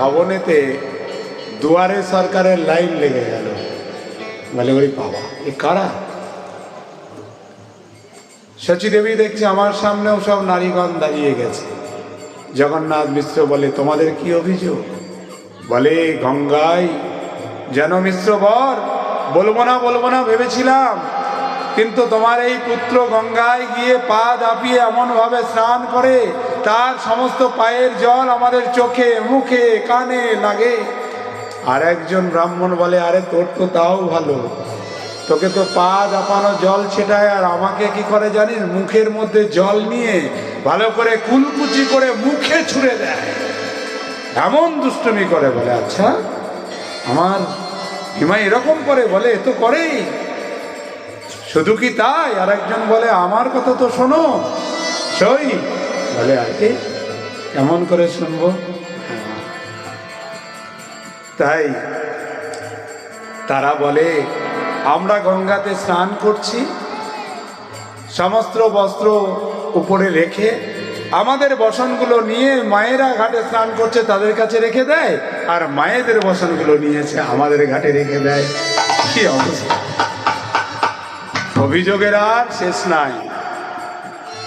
ভবনেতে দুয়ারে সরকারের লাইন লেগে গেল। বলে ওই বাবা, এ কারা? শচী দেবী দেখছে আমার সামনেও সব নারীগণ দাঁড়িয়ে গেছে। জগন্নাথ মিশ্র বলে, তোমাদের কি অভিযোগ? বলে গঙ্গায় যেন মিশ্র বর, বলব না বলব না, ভেবেছিলাম। কিন্তু তোমার এই পুত্র গঙ্গায় গিয়ে পা দাপিয়ে এমনভাবে স্নান করে তার সমস্ত পায়ের জল আমাদের চোখে, মুখে, কানে লাগে। আর একজন ব্রাহ্মণ বলে, আরে তোর তো তাও ভালো। তোকে তো পা দাপানো জল ছেটায়, আর আমাকে কি করে জানিস? মুখের মধ্যে জল নিয়ে ভালো করে কুলকুচি করে মুখে ছুঁড়ে দেয়। এমন দুষ্টুমি করে বলে আচ্ছা আমার হিমা এরকম করে বলে তো করেই। শুধু কি তাই? আর একজন বলে, আমার কথা তো শোনো। সই বলে আর কি কেমন করে শুনব? তাই তারা বলে, আমরা গঙ্গাতে স্নান করছি। সমস্ত বস্ত্র উপরে রেখে আমাদের বসনগুলো নিয়ে মায়েরা ঘাটে স্নান করছে, তাদের কাছে রেখে দেয়। আর মায়েদের বসনগুলো নিয়েছে, আমাদের ঘাটে রেখে দেয়। কি অবস্থা? অভিযোগের আর শেষ নাই।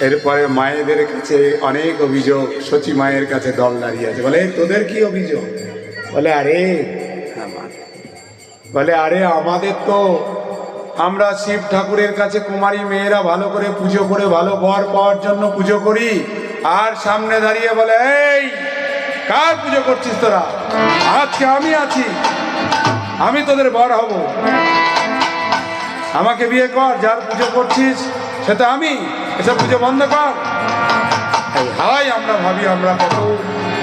এরপরে মায়েদের কাছে অনেক অভিযোগ সচি মায়ের কাছে দল দাঁড়িয়ে আছে। বলে তোদের কি অভিযোগ? বলে, আরে বলে, আরে, আমাদের তো আমরা শিব ঠাকুরের কাছে কুমারী মেয়েরা ভালো করে পুজো করে ভালো বর পাওয়ার জন্য পুজো করি, আর সামনে দাঁড়িয়ে বলে, এই, কার পুজো করছিস তোরা? আজকে আমি আছি, আমি তোদের বর হব। আমাকে বিয়ে কর, যার পুজো করছিস সেটা আমি। এসব পুজো বন্ধ কর। হাই আমরা ভাবি আমরা কত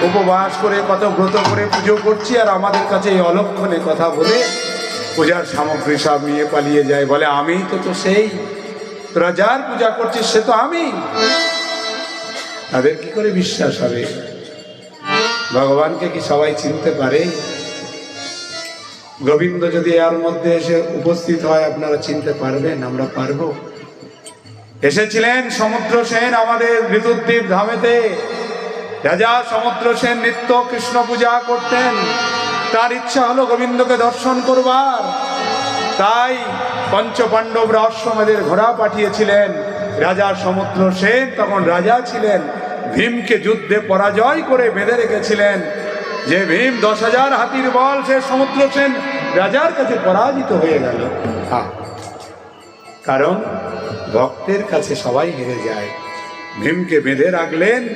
উপবাস করে, কত ব্রত করে পুজো করছি, আর আমাদের কাছে এই অলক্ষণে কথা বলে পূজার সামগ্রী সব নিয়ে পালিয়ে যায়, বলে, আমি তো তো সেই। তোরা যার পূজা করছিস, সে তো আমি। তাদের কি করে বিশ্বাস হবে? ভগবানকে কি সবাই চিনতে পারে? গোবিন্দ যদি এর মধ্যে এসে উপস্থিত হয়, আপনারা চিনতে পারবেন, আমরা পারব। এসেছিলেন সমুদ্র সেন আমাদের ঋতুদ্বীপ ধামেতে। রাজা সমুদ্র সেন নিত্য কৃষ্ণ পূজা করতেন। তার ইচ্ছা হলো গোবিন্দকে দর্শন করবার। তাই পঞ্চপাণ্ডব রহস্যমেদের ঘোড়া পাঠিয়েছিলেন। রাজা সমুদ্র সেন তখন রাজা ছিলেন। ভীমকে যুদ্ধে পরাজয় করে বেঁধে রেখেছিলেন। যে ভীম দশ হাজার হাতির বল, সে সমুদ্র সেন রাজার কাছে পরাজিত হয়ে গেল। কারণ ভক্তের কাছে সবাই হেরে যায়। ভীমকে বেঁধে রাখলেন।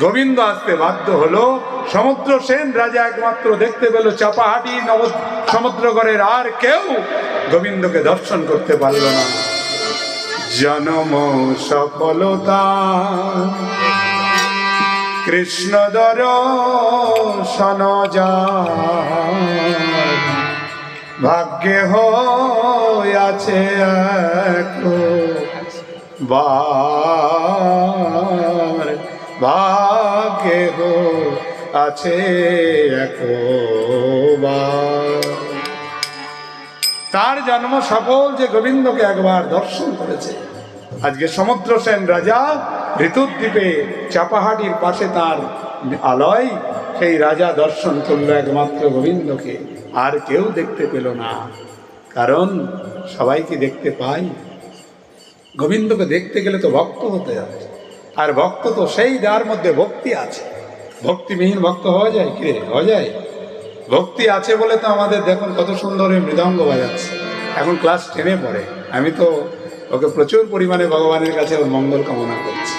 গোবিন্দ আসতে বাধ্য হলো। সমুদ্র সেন রাজা একমাত্র দেখতে পেল চাপাহাটি নব সমুদ্রগড়ের আর কেউ গোবিন্দকে দর্শন করতে পারল না। জনম সফলতা। কৃষ্ণ দর্শন যায় ভাগ্যে হইয়াছে এক বার ভাগ্যে আছে একবার তার জন্ম সফল যে গোবিন্দকে একবার দর্শন করেছে। আজকে সমুদ্র সেন রাজা ঋতুদ্বীপে চাপাহাটির পাশে তার আলয়, সেই রাজা দর্শন করল একমাত্র গোবিন্দকে। আর কেউ দেখতে পেল না। কারণ সবাইকে দেখতে পাই গোবিন্দকে দেখতে গেলে তো ভক্ত হতে হবে। আর ভক্ত তো সেই যার মধ্যে ভক্তি আছে। ভক্তিবিহীন ভক্ত হওয়া যায় কি হওয়া যায়। ভক্তি আছে বলে তো আমাদের দেখুন কত সুন্দর মৃদঙ্গ বাজাচ্ছে। এখন ক্লাস টেনে পড়ে। আমি তো ওকে প্রচুর পরিমাণে ভগবানের কাছে ওর মঙ্গল কামনা করছি।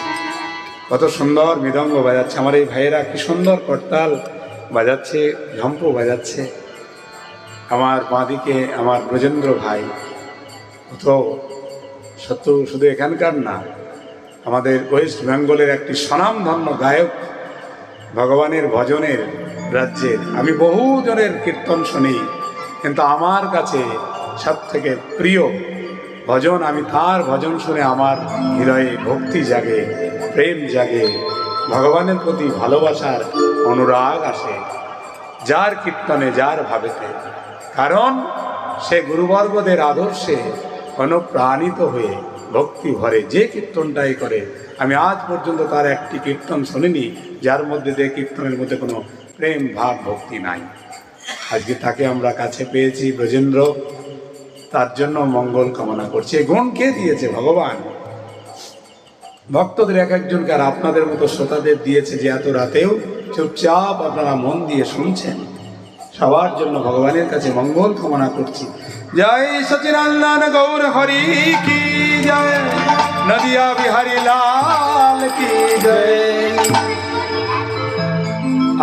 কত সুন্দর মৃদঙ্গ বাজাচ্ছে। আমার এই ভাইয়েরা কি সুন্দর করতাল বাজাচ্ছে ঝম্প বাজাচ্ছে। আমার বাঁদিকে আমার ব্রজেন্দ্র ভাই। তো সত্য শুধু এখানকার না, আমাদের ওয়েস্ট বেঙ্গলের একটি স্বনামধন্য গায়ক ভগবানের ভজনের রাজ্যের আমি বহু জনের কীর্তন শুনি, কিন্তু আমার কাছে সব থেকে প্রিয় ভজন, আমি তার ভজন শুনে আমার হৃদয়ে ভক্তি জাগে, প্রেম জাগে, ভগবানের প্রতি ভালোবাসার অনুরাগ আসে, যার কীর্তনে, যার ভাবেতে। কারণ সে গুরুবর্গদের আদর্শে অনুপ্রাণিত হয়ে ভক্তি ভরে যে কীর্তনটাই করে। আমি আজ পর্যন্ত তার একটি কীর্তন শুনিনি, যার মধ্যে দিয়ে কীর্তনের মধ্যে কোনো প্রেম ভাব ভক্তি নাই। আজকে তাকে আমরা কাছে পেয়েছি, ব্রজেন্দ্র। তার জন্য মঙ্গল কামনা করছি। এই গুণ কে দিয়েছে ভগবান? ভক্তদের এক একজনকে আর আপনাদের মতো শ্রোতাদের দিয়েছে যে এত রাতেও চুপচাপ আপনারা মন দিয়ে শুনছেন। সবার জন্য ভগবানের কাছে মঙ্গল কামনা করছি। জয় সচিনান্দন গৌর হরি কি জয়। নদিয়া বিহারী লাল কি জয়।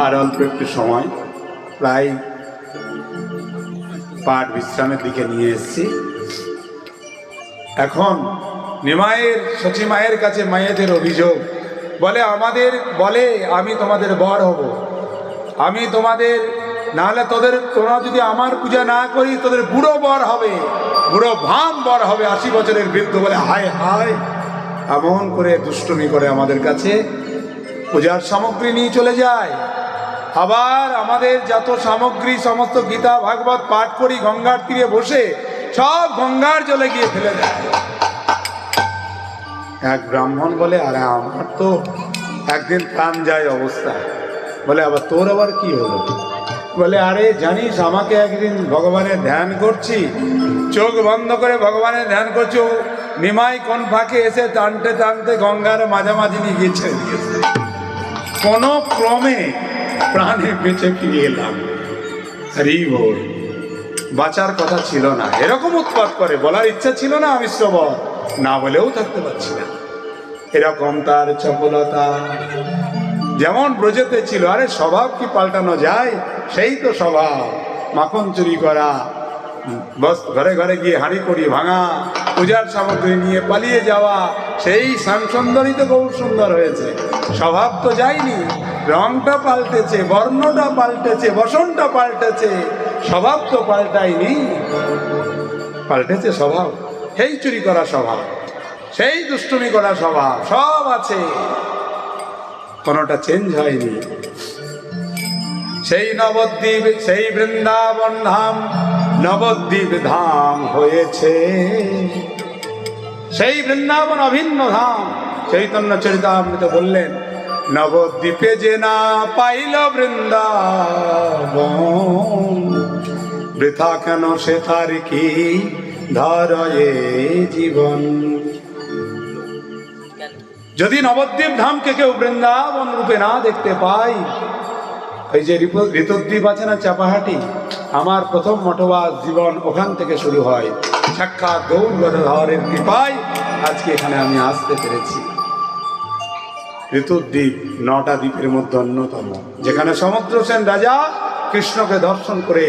আর অল্প একটু সময়, প্রায় পাঠ বিশ্রামের দিকে নিয়ে এসেছি। এখন নিমায়ের সচি মায়ের কাছে মায়েদের অভিযোগ, বলে আমাদের, বলে আমি তোমাদের বর হব। আমি তোমাদের নাহলে তোদের, তোরা যদি আমার পূজা না করি তোদের বুড়ো বর হবে। বুড়ো ভাম বর হবে আশি বছরের বৃদ্ধ বলে, হায় হায়। এমন করে দুষ্টুমি করে আমাদের কাছে পূজার সামগ্রী নিয়ে চলে যায়। আবার আমাদের যত সামগ্রী, সমস্ত গীতা, ভাগবত, পাঠ করি, গঙ্গার তীরে বসে সব গঙ্গার জলে গিয়ে ফেলে দেয়। এক ব্রাহ্মণ বলে, আরে, আমার তো একদিন প্রাণ যায় অবস্থা বলে, আবার তোর আবার কি হলো? বলে, আরে জানিস, আমাকে একদিন ভগবানের ধ্যান করছি। চোখ বন্ধ করে ভগবানের ধ্যান করছি। নিমাই কোন ফাঁকে এসে টানতে টানতে গঙ্গার মাঝামাঝি নিয়ে গিয়ে ছেড়ে দিয়েছে কোনো ক্রমে প্রাণে বেঁচে ফিরে এলাম। বাঁচার কথা ছিল না। এরকম উৎপাত করে, বলার ইচ্ছা ছিল না আমি শ্রবণ। না বলেও থাকতে পারছি না। এরকম তার চপলতা যেমন ব্রজেতে ছিল, আরে স্বভাব কি পাল্টানো যায়? সেই তো স্বভাব। মাখন চুরি করা। বস, ঘরে ঘরে গিয়ে হাঁড়ি করি ভাঙা, পূজার সামগ্রী নিয়ে পালিয়ে যাওয়া, সেই শ্যাম সুন্দরই তো গৌর সুন্দর হয়েছে। স্বভাব তো যায়নি। রংটা পাল্টেছে, বর্ণটা পাল্টেছে, বসনটা পাল্টেছে, স্বভাব তো পাল্টায়নি। পাল্টেছে স্বভাব। সেই চুরি করা স্বভাব, সেই দুষ্টুমি করা স্বভাব, সব আছে। কোনোটা চেঞ্জ হয়নি। সেই নবদ্বীপ, সেই বৃন্দাবন ধাম নবদ্বীপ ধাম হয়েছে। সেই বৃন্দাবন অভিন্ন ধাম, চৈতন্য চরিতামৃত বললেন, নবদ্বীপে যে না পাইল বৃন্দাবন, বৃথা কেন সে তার কি ধরয়ে জীবন? যদি নবদ্বীপ ধামকে কেউ বৃন্দাবন রূপে না দেখতে পাই এই যে ঋতদ্বীপ আছে না চাপাহাটি, আমার প্রথম মঠবাস জীবন ওখান থেকে শুরু হয়। সাক্ষাৎ গৌর গদাধরের কৃপায় আজকে এখানে আমি আসতে পেরেছি। ঋতুদ্বীপ নটা দ্বীপের মধ্যে অন্যতম, যেখানে সমুদ্র সেন রাজা কৃষ্ণকে দর্শন করে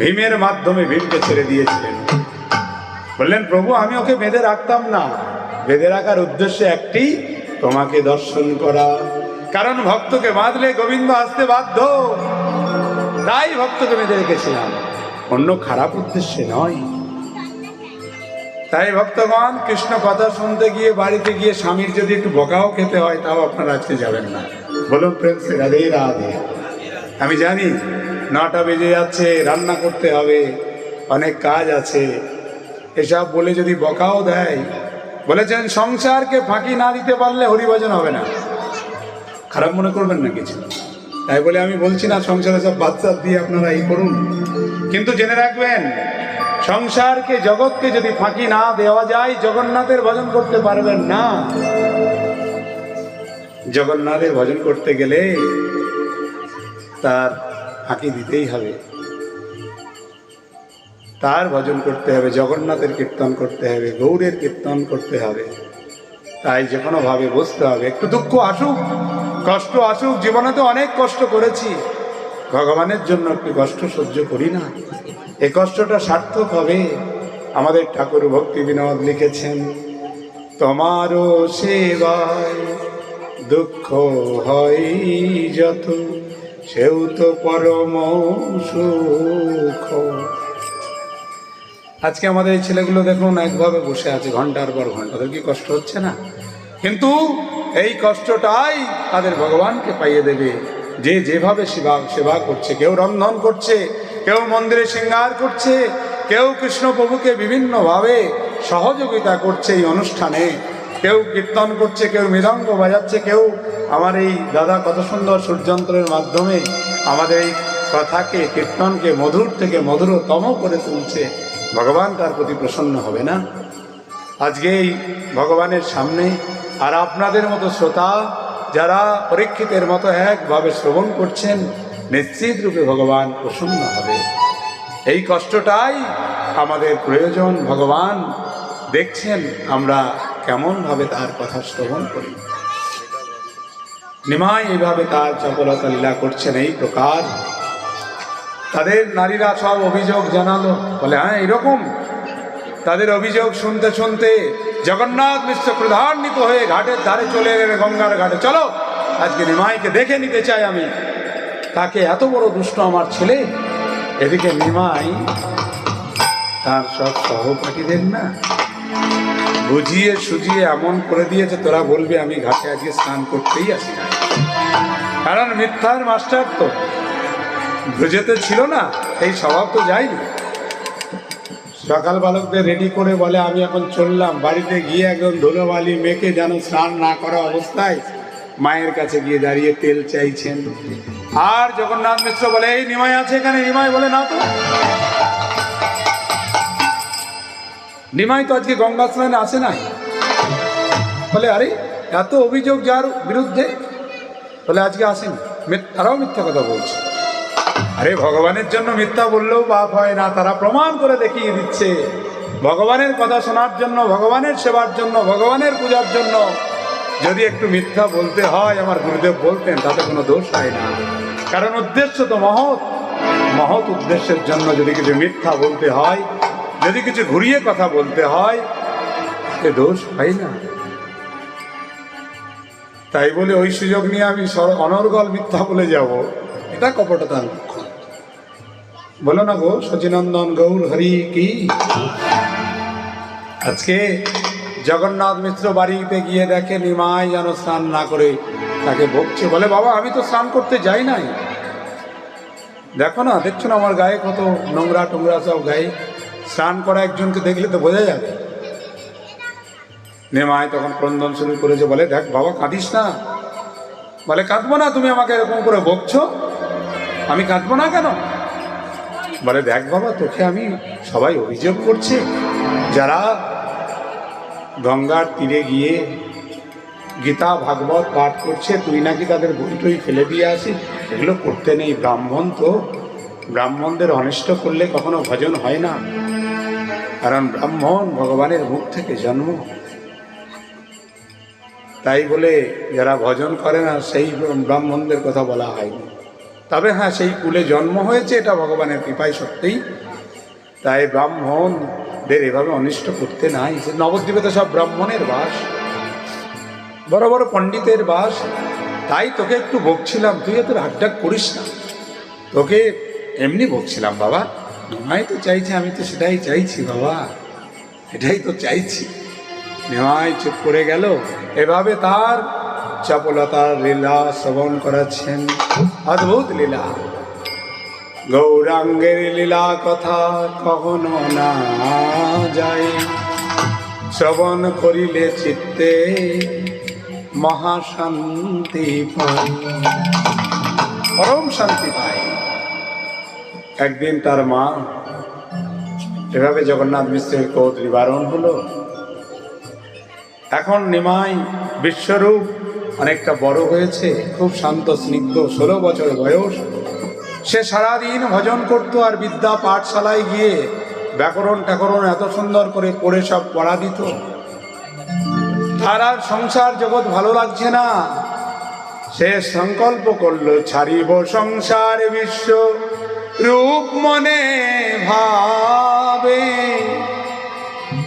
ভীমের মাধ্যমে ভীমকে ছেড়ে দিয়েছিলেন। বললেন, প্রভু, আমি ওকে বেঁধে রাখতাম না। বেঁধে রাখার উদ্দেশ্য একটি তোমাকে দর্শন করা। কারণ ভক্তকে বাঁধলে গোবিন্দ আসতে বাধ্য। তাই ভক্তকে বেঁধে রেখেছিলাম। অন্য খারাপ উদ্দেশ্যে নয়। তাই ভক্তগণ, কৃষ্ণ কথা শুনতে গিয়ে, বাড়িতে গিয়ে স্বামীর যদি একটু বকাও খেতে হয়, তাও আপনারা আজকে যাবেন না। বলুন প্রেন্স রাধে রাধে। আমি জানি, নটা বেজে যাচ্ছে, রান্না করতে হবে, অনেক কাজ আছে। এসব বলে যদি বকাও দেয় বলেছেন, সংসারকে ফাঁকি না দিতে পারলে হরিভজন হবে না। খারাপ মনে করবেন না কিছু। তাই বলে আমি বলছি না, সংসারে সব বাচ্চা দিয়ে আপনারা এই করুন। কিন্তু জেনে রাখবেন, সংসারকে, জগৎকে যদি ফাঁকি না দেওয়া যায়, জগন্নাথের ভজন করতে পারবেন না। জগন্নাথের ভজন করতে গেলে তার ফাঁকি দিতেই হবে। তার ভজন করতে হবে, জগন্নাথের কীর্তন করতে হবে গৌরের কীর্তন করতে হবে। তাই যে কোনোভাবে বুঝতে হবে। একটু দুঃখ আসুক, কষ্ট আসুক, জীবনে তো অনেক কষ্ট করেছি। ভগবানের জন্য একটু কষ্ট সহ্য করি না। এই কষ্টটা সার্থক হবে। আমাদের ঠাকুর ভক্তি বিনোদ লিখেছেন, তোমারও সেবায় দুঃখ হয় যত, সেও তো পরম সুখ। আজকে আমাদের এই ছেলেগুলো দেখুন একভাবে বসে আছে ঘণ্টার পর ঘণ্টা। ওদের কি কষ্ট হচ্ছে না? কিন্তু এই কষ্টটাই তাদের ভগবানকে পাইয়ে দেবে। যে যেভাবে সেবা সেবা করছে, কেউ রন্ধন করছে, কেউ মন্দিরে শৃঙ্গার করছে, কেউ কৃষ্ণ প্রভুকে বিভিন্নভাবে সহযোগিতা করছে এই অনুষ্ঠানে। কেউ কীর্তন করছে, কেউ মৃদঙ্গ বাজাচ্ছে, কেউ আমার এই দাদা কত সুন্দর সূর্যন্ত্রের মাধ্যমে আমাদের এই কথাকে, কীর্তনকে মধুর থেকে মধুরতম করে তুলছে। ভগবান তার প্রতি প্রসন্ন হবে না। আজকে এই ভগবানের সামনে আর আপনাদের মতো শ্রোতা যারা পরীক্ষিতের মতো একভাবে শ্রবণ করছেন, নিশ্চিত রূপে ভগবান প্রসন্ন হবে। এই কষ্টটাই আমাদের প্রয়োজন। ভগবান দেখছেন আমরা কেমনভাবে তার কথা শ্রবণ করি। নিমাই এইভাবে তার চপলতা লীলা করছেন, এই প্রকার তাদের নারীরা সব অভিযোগ জানালো। বলে হ্যাঁ এরকম। তাদের অভিযোগ শুনতে শুনতে জগন্নাথ মিশ্র ক্রধান্বিত হয়ে ঘাটের ধারে চলে এলেন গঙ্গার ঘাটে। চলো, আজকে নিমাইকে দেখে নিতে চাই আমি। তাকে এত বড় দুষ্ট আমার ছেলে। এদিকে নিমাই তার সব সহপাঠীদের না বুঝিয়ে সুজিয়ে এমন করে দিয়েছে, তোরা বলবি আমি ঘাটে আজকে স্নান করতেই আসি কারণ মিথ্যার মাস্টার তো। ব্রজেতে ছিল না এই স্বভাব তো যায়নি। সকাল বালকদের রেডি করে বলে, আমি এখন চললাম, বাড়িতে গিয়ে একদম ধুলোবালি মেখে যেন স্নান না করা অবস্থায় মায়ের কাছে গিয়ে দাঁড়িয়ে তেল চাইছেন। আর জগন্নাথ মিশ্র বলে, এই নিমাই আছে এখানে, নিমাই বলে না তো। নিমাই তো আজকে গঙ্গা স্নানে আসে নাই। বলে, আরে, এত অভিযোগ যার বিরুদ্ধে? বলে, আজকে আসেনি। তারাও মিথ্যা কথা বলছে। আরে ভগবানের জন্য মিথ্যা বললেও পাপ হয় না, তারা প্রমাণ করে দেখিয়ে দিচ্ছে। ভগবানের কথা শোনার জন্য, ভগবানের সেবার জন্য, ভগবানের পূজার জন্য। যদি একটু মিথ্যা বলতে হয়, আমার গুরুদেব বলতেন, তাতে কোনো দোষ হয় না। কারণ উদ্দেশ্য তো মহৎ। মহৎ উদ্দেশ্যের জন্য যদি কিছু মিথ্যা বলতে হয়, যদি কিছু ঘুরিয়ে কথা বলতে হয় এ দোষ হয় না। তাই বলে ওই সুযোগ নিয়ে আমি অনর্গল মিথ্যা বলে যাব। এটা লক্ষণ বলো না গো সচিনন্দন গৌর হরি কি? আজকে জগন্নাথ মিত্র বাড়িতে গিয়ে দেখে নিমাই যেন স্নান না করে তাকে বকছে বলে, বাবা, আমি তো স্নান করতে যাই নাই। দেখো না, দেখছ না আমার গায়ে কত নোংরা টোংরা সব গায়ে? স্নান করা একজনকে দেখলে তো বোঝা যাবে। নেমায় তখন ক্রন্দন শুরু করেছে, বলে, দেখ, বাবা, কাঁদিস না। বলে, কাঁদবো না, তুমি আমাকে এরকম করে বকছো আমি কাঁদবো না কেন? বলে দেখ বাবা, তোকে আমি সবাই অভিযোগ করছে। যারা গঙ্গার তীরে গিয়ে গীতা, ভাগবত পাঠ করছে, তুই নাকি তাদের বই টই ফেলে দিয়ে আসিস? এগুলো করতে নেই। ব্রাহ্মণ তো, ব্রাহ্মণদের অনিষ্ট করলে কখনো ভজন হয় না। কারণ ব্রাহ্মণ ভগবানের মুখ থেকে জন্ম। তাই বলে যারা ভজন করে না, সেই ব্রাহ্মণদের কথা বলা হয়নি। তবে হ্যাঁ সেই কুলে জন্ম হয়েছে, এটা ভগবানের কৃপায় সত্যিই। তাই ব্রাহ্মণদের এভাবে অনিষ্ট করতে নাই। নবদ্বীপে তো সব ব্রাহ্মণের বাস, বড় বড় পণ্ডিতের বাস। তাই তোকে একটু বকছিলাম, তুই এত রাগডাক করিস না। তোকে এমনি বকছিলাম, বাবা। নিমাই তো চাইছে, আমি তো সেটাই চাইছি, বাবা। এটাই তো চাইছি। নিমাই চুপ করে গেল। এভাবে তার চপলতার লীলা শ্রবণ করাচ্ছেন অদ্ভুত লীলা। গৌরাঙ্গের লীলা কথা কখনো না যায়। শ্রবণ করিলে চিত্তে মহাশান্তি পরম শান্তি পায়। একদিন তার মা, এভাবে জগন্নাথ মিশ্রের ক্রোধ নিবারণ হলো। এখন নিমাই বিশ্বরূপ অনেকটা বড় হয়েছে, খুব শান্ত, স্নিগ্ধ, ষোলো বছর বয়স। সে সারাদিন ভজন করতো আর বিদ্যা পাঠশালায় গিয়ে ব্যাকরণ ট্যাকরণ এত সুন্দর করে পড়ে সব পড়া দিত। তার আর সংসার জগৎ ভালো লাগছে না। সে সংকল্প করল, ছাড়িব সংসার বিশ্ব। রূপ মনে ভাবে,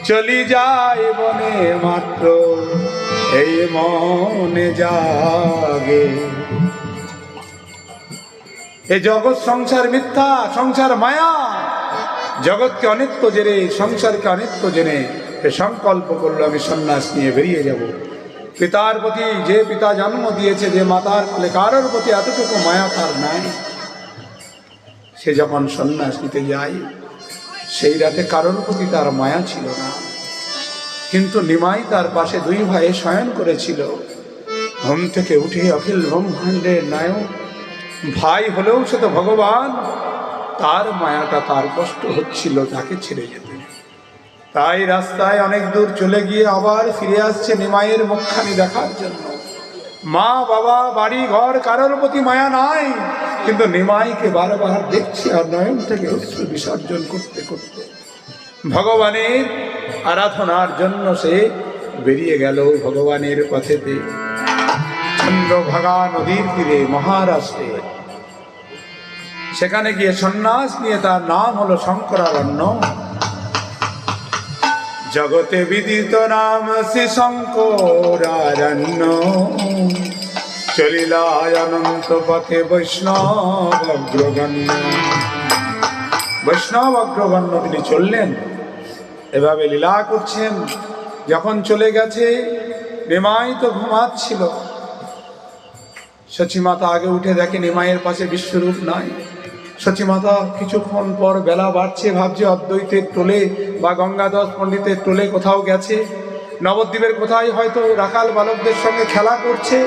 চলি যায় বনে মাত্র। এই মনে জাগে। এ জগৎ সংসার মিথ্যা, সংসার মায়া। জগৎকে অনিত্য জেনে, সংসারকে অনিত্য জেনে সংকল্প করল আমি সন্ন্যাস নিয়ে বেরিয়ে যাব। পিতার প্রতি যে পিতা জন্ম দিয়েছে, যে মাতার কোলে কারোর প্রতি এতটুকু মায়া তার নাই। সে যখন সন্ন্যাস নিতে যায়, সেই রাতে কারোর প্রতি তার মায়া ছিল না। কিন্তু নিমাই তার পাশে দুই ভাই শয়ন করেছিল। ঘুম থেকে উঠে অখিল ব্রহ্মাণ্ডের নায়ক, ভাই হলেও সে তো ভগবান। তার মায়াটা তার কষ্ট হচ্ছিল তাকে ছেড়ে যেতে। তাই রাস্তায় অনেক দূর চলে গিয়ে আবার ফিরে আসছে নিমাইয়ের মুখখানি দেখার জন্য। মা, বাবা, বাড়ি, ঘর কারোর প্রতি মায়া নাই। কিন্তু নিমাইকে বারবার দেখছে আর নয়ন থেকে অশ্রু বিসর্জন করতে করতে। ভগবানের আরাধনার জন্য সে বেরিয়ে গেল ভগবানের পথেতে। চন্দ্রভাগা নদীর তীরে, মহারাষ্ট্রে। সেখানে গিয়ে সন্ন্যাস নিয়ে তার নাম হলো শঙ্করারণ্য। জগতে বিদিত নাম শ্রী শঙ্করারণ্য। চলিলায় অনন্ত পথে বৈষ্ণব অগ্রগণ্য। বৈষ্ণব অগ্রগণ্য তিনি চললেন। এভাবে লীলা করছেন, যখন চলে গেছে, নিমাই তো ঘুমাচ্ছিল। সচিমাতা আগে উঠে দেখে নিমাইয়ের পাশে বিশ্বরূপ নাই। সচিমাতা কিছুক্ষণ পর বেলা বাড়ছে, ভাবছে অদ্বৈতের টোলে বা গঙ্গাদাস পণ্ডিতের টোলে কোথাও গেছে। নবদ্বীপের কোথায় হয়তো রাখাল বালকদের সঙ্গে খেলা করছে।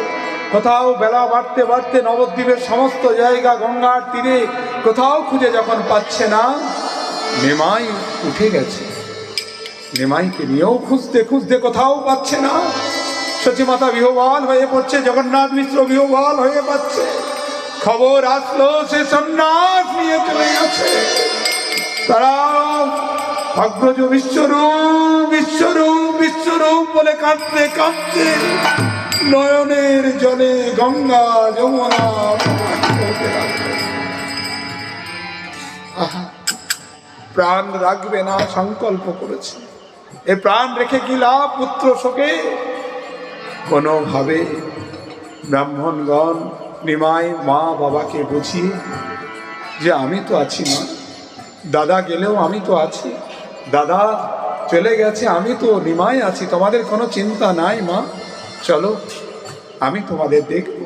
কোথাও বেলা বাড়তে বাড়তে নবদ্বীপের সমস্ত জায়গা গঙ্গার তীরে কোথাও খুঁজে যখন পাচ্ছে না, নিমাই উঠে গেছে। নিমাইকে নিয়েও খুঁজতে খুঁজতে কোথাও পাচ্ছে না। সচিমাতা বিহবাল হয়ে পড়ছে, জগন্নাথ মিশ্র বিহবাল হয়ে পাচ্ছে। খবর আসলো, সে সন্ন্যাস নিয়ে চলে গেছে। তারা অগ্রজ বিশ্বরূপ বিশ্বরূপ বিশ্বরূপ বলে কাঁদতে কাঁদতে নয়নের জলে গঙ্গা যমুনা প্রাণ রাখবে না সংকল্প করেছে। এ প্রাণ রেখে কি লাভ পুত্র শোকে? কোনোভাবে ব্রাহ্মণগণ নিমাই মা বাবাকে বুঝিয়ে যে আমি তো আছি মা। দাদা গেলেও আমি তো আছি। দাদা চলে গেছে, আমি তো নিমাই আছি। তোমাদের কোনো চিন্তা নাই মা। চলো, আমি তোমাদের দেখব।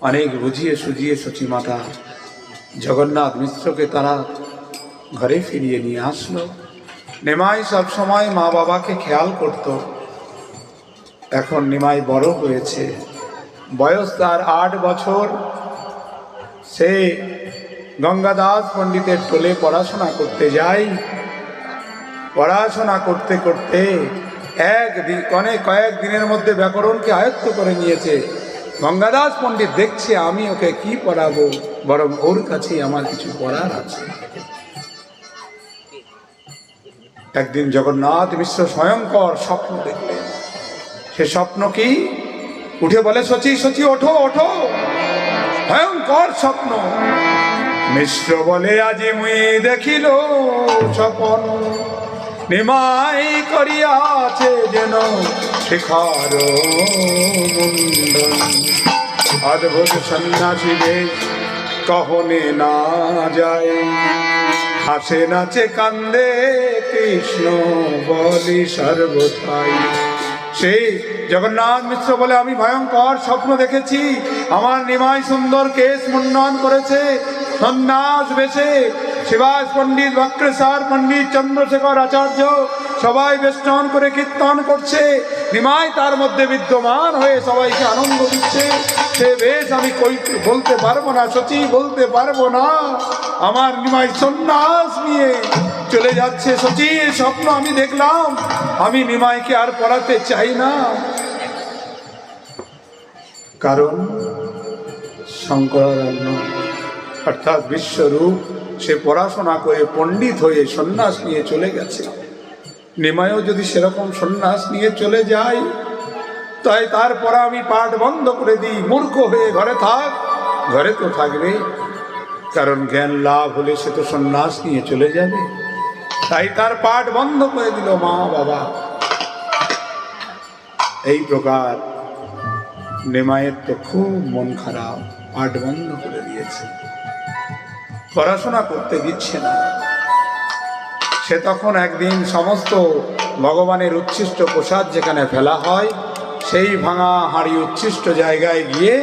অনেক বুঝিয়ে সুঝিয়ে সচিমাতা জগন্নাথ মিশ্রকে তারা ঘরে ফিরিয়ে নিয়ে আসলো। নিমাই সবসময় মা বাবাকে খেয়াল করতো। এখন নিমাই বড় হয়েছে। বয়স তার আট বছর। সে গঙ্গাদাস পণ্ডিতের টোলে পড়াশোনা করতে যায়। পড়াশোনা করতে করতে এক দিন অনেক কয়েক দিনের মধ্যে ব্যাকরণকে আয়ত্ত করে নিয়েছে। গঙ্গাদাস পণ্ডিত দেখছে, আমি ওকে কি পড়াবো? বরং ওর কাছেই আমার কিছু পড়ার আছে। একদিন জগন্নাথ মিশ্র স্বয়ংকর স্বপ্ন দেখলেন। সে স্বপ্ন কি? উঠে বলে, সচি সচি, ওঠো ওঠো। ভয়ঙ্কর স্বপ্ন। মিশ্র বলে, আজি মুই দেখিল স্বপন। নিমাই করিয়াছে যেন শিখার অদ্ভুত সন্ন্যাসী বেশ কহনে না যায়। হাসে নাচে, কান্দে, কৃষ্ণ বলি সর্বথাই। সেই জগন্নাথ মিশ্র বলে, আমি ভয়ঙ্কর স্বপ্ন দেখেছি। আমার নিমাই সুন্দর কেশ মুন্ডন করেছে। সন্ন্যাস বেশে শিবাস পণ্ডিত, বক্রেশ্বর পণ্ডিত, চন্দ্রশেখর আচার্য সবাই বেষ্টন করে কীর্তন করছে। নিমাই তার মধ্যে বিদ্যমান হয়ে সবাইকে আনন্দ দিচ্ছে। সে বেশ আমি বলতে পারব না, সচি বলতে পারব না। আমার নিমাই সন্ন্যাস নিয়ে চলে যাচ্ছে সচি স্বপ্ন আমি দেখলাম, আমি নিমাইকে আর পড়াতে চাই না। কারণ শঙ্করারণ্য অর্থাৎ বিশ্বরূপ, সে পড়াশোনা করে পণ্ডিত হয়ে সন্ন্যাস নিয়ে চলে গেছে। নিমায়ও যদি সেরকম সন্ন্যাস নিয়ে চলে যায় তাই তারপর আমি পাঠ বন্ধ করে দিই। মূর্খ হয়ে ঘরে থাক। ঘরে তো থাকবে। কারণ জ্ঞান লাভ হলে সে তো সন্ন্যাস নিয়ে চলে যাবে। তাই তার পাঠ বন্ধ করে দিল মা বাবা। এই প্রকার নেমায়ের তো খুব মন খারাপ, পাঠ বন্ধ করে দিয়েছে। পড়াশোনা করতে দিচ্ছে না। সে তখন একদিন সমস্ত ভগবানের উচ্ছিষ্ট প্রসাদ যেখানে ফেলা হয় সেই ভাঙা হাঁড়ি উচ্ছিষ্ট জায়গায় গিয়ে